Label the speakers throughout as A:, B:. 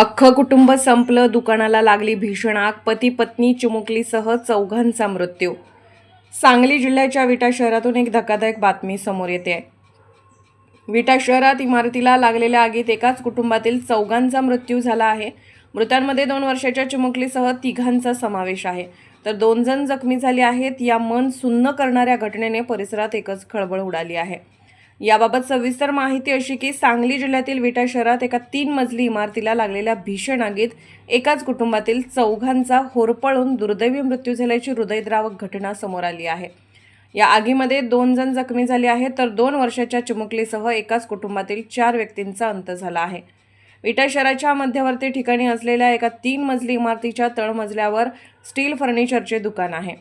A: अख्खं कुटुंब संपलं दुकानाला लागली भीषण आग पती पत्नी चिमुकलीसह चौघांचा मृत्यू. सांगली जिल्ह्याच्या विटा शहरातून एक धक्कादायक बातमी समोर येते. आहे विटा शहरात इमारतीला लागलेल्या आगीत एकाच कुटुंबातील चौघांचा मृत्यू झाला आहे. मृतांमध्ये दोन वर्षाच्या चिमुकलीसह तिघांचा समावेश आहे. तर दोन जण जखमी झाले आहेत. या मन सुन्न करणाऱ्या घटनेने परिसरात एकच खळबळ उडाली आहे. याबाबत सविस्तर माहिती अशी की सांगली जिल्ह्यातील विटा शहरात एका तीन मजली इमारतीला लागलेल्या भीषण आगीत एकाच कुटुंबातील चौघांचा होरपळून दुर्दैवी मृत्यू झाल्याची हृदयद्रावक घटना समोर आली आहे. या आगीमध्ये दोन जण जखमी झाले आहेत तर दोन वर्षाच्या चिमुकलीसह एकाच कुटुंबातील चार व्यक्तींचा अंत झाला आहे. विटा शहराच्या मध्यवर्ती ठिकाणी असलेल्या एका तीन मजली इमारतीच्या तळमजल्यावर स्टील फर्निचरचे दुकान आहे.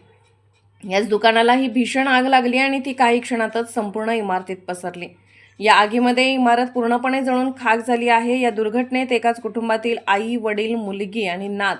A: याच दुकानाला ही भीषण आग लागली आणि ती काही क्षणातच संपूर्ण इमारतीत पसरली. या आगीमध्ये इमारत पूर्णपणे जळून खाक झाली आहे. या दुर्घटनेत एकाच कुटुंबातील आई वडील मुलगी आणि नात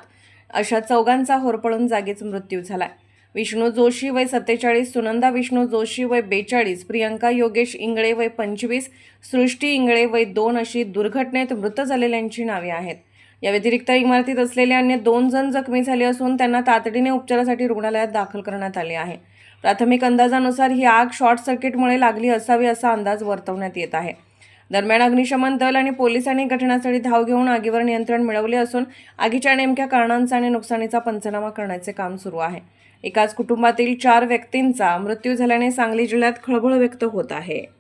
A: अशा चौघांचा होरपळून जागीच मृत्यू झाला विष्णू जोशी वय सत्तेचाळीस सुनंदा विष्णू जोशी वय बेचाळीस प्रियंका योगेश इंगळे वय पंचवीस सृष्टी इंगळे वय दोन अशी दुर्घटनेत मृत झालेल्यांची नावे आहेत. या व्यतिरिक्त इमारतीत असलेले अन्य दोन जण जखमी झाले असून त्यांना तातडीने उपचारासाठी रुग्णालयात दाखल करण्यात आले आहे. प्राथमिक अंदाजानुसार ही आग शॉर्ट सर्किटमुळे लागली असावी असा अंदाज वर्तवण्यात येत आहे. दरम्यान अग्निशमन दल आणि पोलिसांनी घटनास्थळी धाव घेऊन आगीवर नियंत्रण मिळवले असून आगीच्या नेमक्या कारणांचा आणि नुकसानीचा पंचनामा करण्याचे काम सुरू आहे. एकाच कुटुंबातील चार व्यक्तींचा मृत्यू झाल्याने सांगली जिल्ह्यात खळबळ व्यक्त होत आहे.